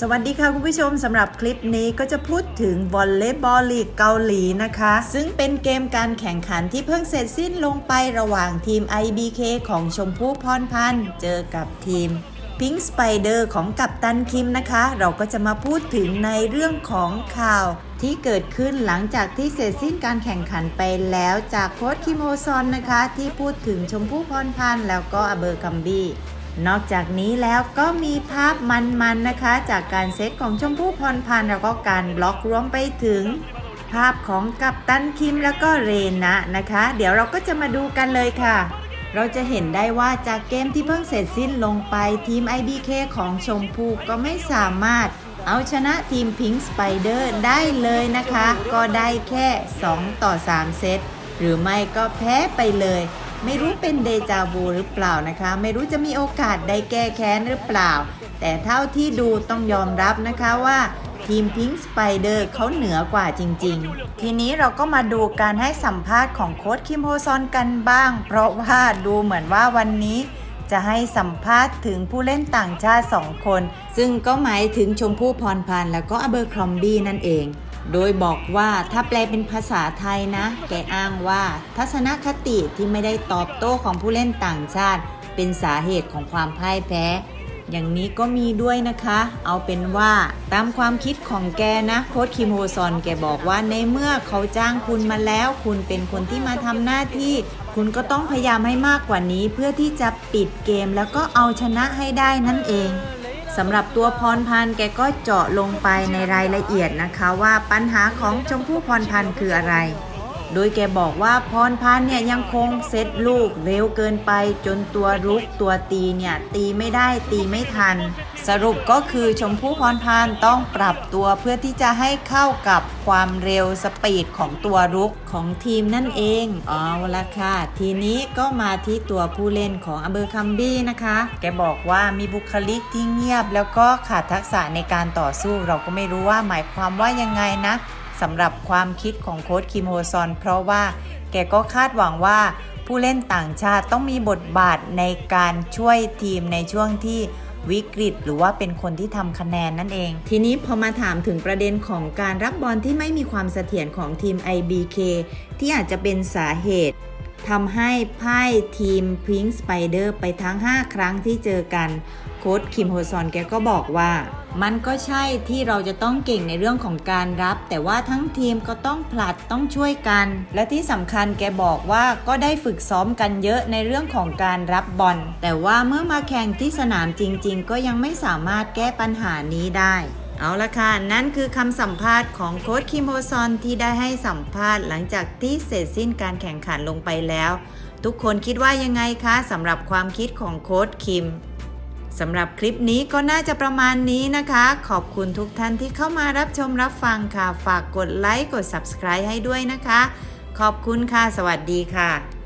สวัสดีค่ะคุณผู้ชมสำหรับคลิปนี้ก็จะพูดถึงวอลเลย์บอลลีกเกาหลีนะคะ ซึ่งเป็นเกมการแข่งขันที่เพิ่งเสร็จสิ้นลงไประหว่างทีม IBK ของชมพู่พรพันธ์เจอกับทีม Pink Spider ของกัปตันคิมนะคะ เราก็จะมาพูดถึงในเรื่องของข่าวที่เกิดขึ้นหลังจากที่เสร็จสิ้นการแข่งขันไปแล้วจากโค้ชคิมโฮซอนนะคะ ที่พูดถึงชมพู่พรพันธ์แล้วก็อเบอร์คัมบี้ นอกจากนี้แล้วก็มีภาพมันๆนะคะ จากการเซตของชมพู่พรพันธ์แล้วก็การบล็อกรวมไปถึง ภาพของกัปตันคิมแล้วก็เรนะนะคะ เดี๋ยวเราก็จะมาดูกันเลยค่ะ เราจะเห็นได้ว่าจากเกมที่เพิ่งเสร็จสิ้นลงไปทีม IBK ของชมพู่ก็ไม่สามารถเอาชนะทีม Pink Spider ได้เลยนะคะ ก็ได้แค่ 2 ต่อ 3 เซตหรือไม่ก็แพ้ไปเลย ไม่รู้เป็นเดจาวูหรือเปล่านะคะ ไม่รู้จะมีโอกาสได้แก้แค้นหรือเปล่า แต่เท่าที่ดูต้องยอมรับนะคะว่าทีมพิง k ์สไปเดอร์เขาเหนือกว่าจริง ๆ ทีนี้เราก็มาดูการให้สัมภาษณ์ของโค้ชคิมโฮซอนกันบ้าง เพราะว่าดูเหมือนว่าวันนี้จะให้สัมภาษณ์ถึงผู้เล่นต่างชาติ 2 คน ซึ่งก็หมายถึงชมพู่พรพันธ์แล้วก็อเบอร์ครอมบี้นั่นเอง โดยบอกว่าถ้าแปลเป็นภาษาไทยนะ แกอ้างว่า ทัศนคติที่ไม่ได้ตอบโต้ของผู้เล่นต่างชาติ เป็นสาเหตุของความพ่ายแพ้ อย่างนี้ก็มีด้วยนะคะ เอาเป็นว่าตามความคิดของแกนะ โค้ชคิมโฮซอนแกบอกว่าในเมื่อเขาจ้างคุณมาแล้ว คุณเป็นคนที่มาทำหน้าที่ คุณก็ต้องพยายามให้มากกว่านี้ เพื่อที่จะปิดเกมแล้วก็เอาชนะให้ได้นั่นเอง สำหรับตัวพรพันธ์แกก็เจาะลงไปในรายละเอียดนะคะว่าปัญหาของชมพู่พรพันธ์คืออะไร โดยแกบอกว่าพรพันธ์เนี่ยยังคงเซตลูกเร็วเกินไป จนตัวรุกตัวตีเนี่ยตีไม่ได้ตีไม่ทัน สรุปก็คือชมพู่พรพันธ์ต้องปรับตัวเพื่อที่จะให้เข้ากับความเร็วสปีดของตัวรุกของทีมนั่นเองเอาละค่ะ ทีนี้ก็มาที่ตัวผู้เล่นของอเบอร์คัมบี้นะคะ แกบอกว่ามีบุคลิกที่เงียบ แล้วก็ขาดทักษะในการต่อสู้เราก็ไม่รู้ว่าหมายความว่ายังไงนะสำหรับความคิดของโค้ชคิมโฮซอน เพราะว่าแกก็คาดหวังว่าผู้เล่นต่างชาติต้องมีบทบาทในการช่วยทีมในช่วงที่ วิกฤต หรือว่าเป็นคนที่ทำคะแนนนั่นเอง ทีนี้พอมาถามถึงประเด็นของการรับบอลที่ไม่มีความเสถียรของทีม IBK ที่อาจจะเป็นสาเหตุทำให้พ่ายทีมพิงสไปเดอร์ไปทั้ง 5 ครั้งที่เจอกัน โค้ชคิมโฮซอนแกก็บอกว่า มันก็ใช่ที่เราจะต้องเก่งในเรื่องของการรับ แต่ว่าทั้งทีมก็ต้องผลัดต้องช่วยกัน และที่สำคัญแกบอกว่าก็ได้ฝึกซ้อมกันเยอะในเรื่องของการรับบอลแต่ว่าเมื่อมาแข่งที่สนามจริง ๆ ก็ยังไม่สามารถแก้ปัญหานี้ได้เอาละค่ะ นั่นคือคำสัมภาษณ์ของโค้ชคิมโฮซอนที่ได้ให้สัมภาษณ์หลังจากที่เสร็จสิ้นการแข่งขันลงไปแล้ว ทุกคนคิดว่ายังไงคะสำหรับความคิดของโค้ชคิม สำหรับคลิปนี้ก็น่าจะประมาณนี้นะคะ ขอบคุณทุกท่านที่เข้ามารับชมรับฟังค่ะ ฝากกดไลค์กด Subscribe ให้ด้วยนะคะ ขอบคุณค่ะ สวัสดีค่ะ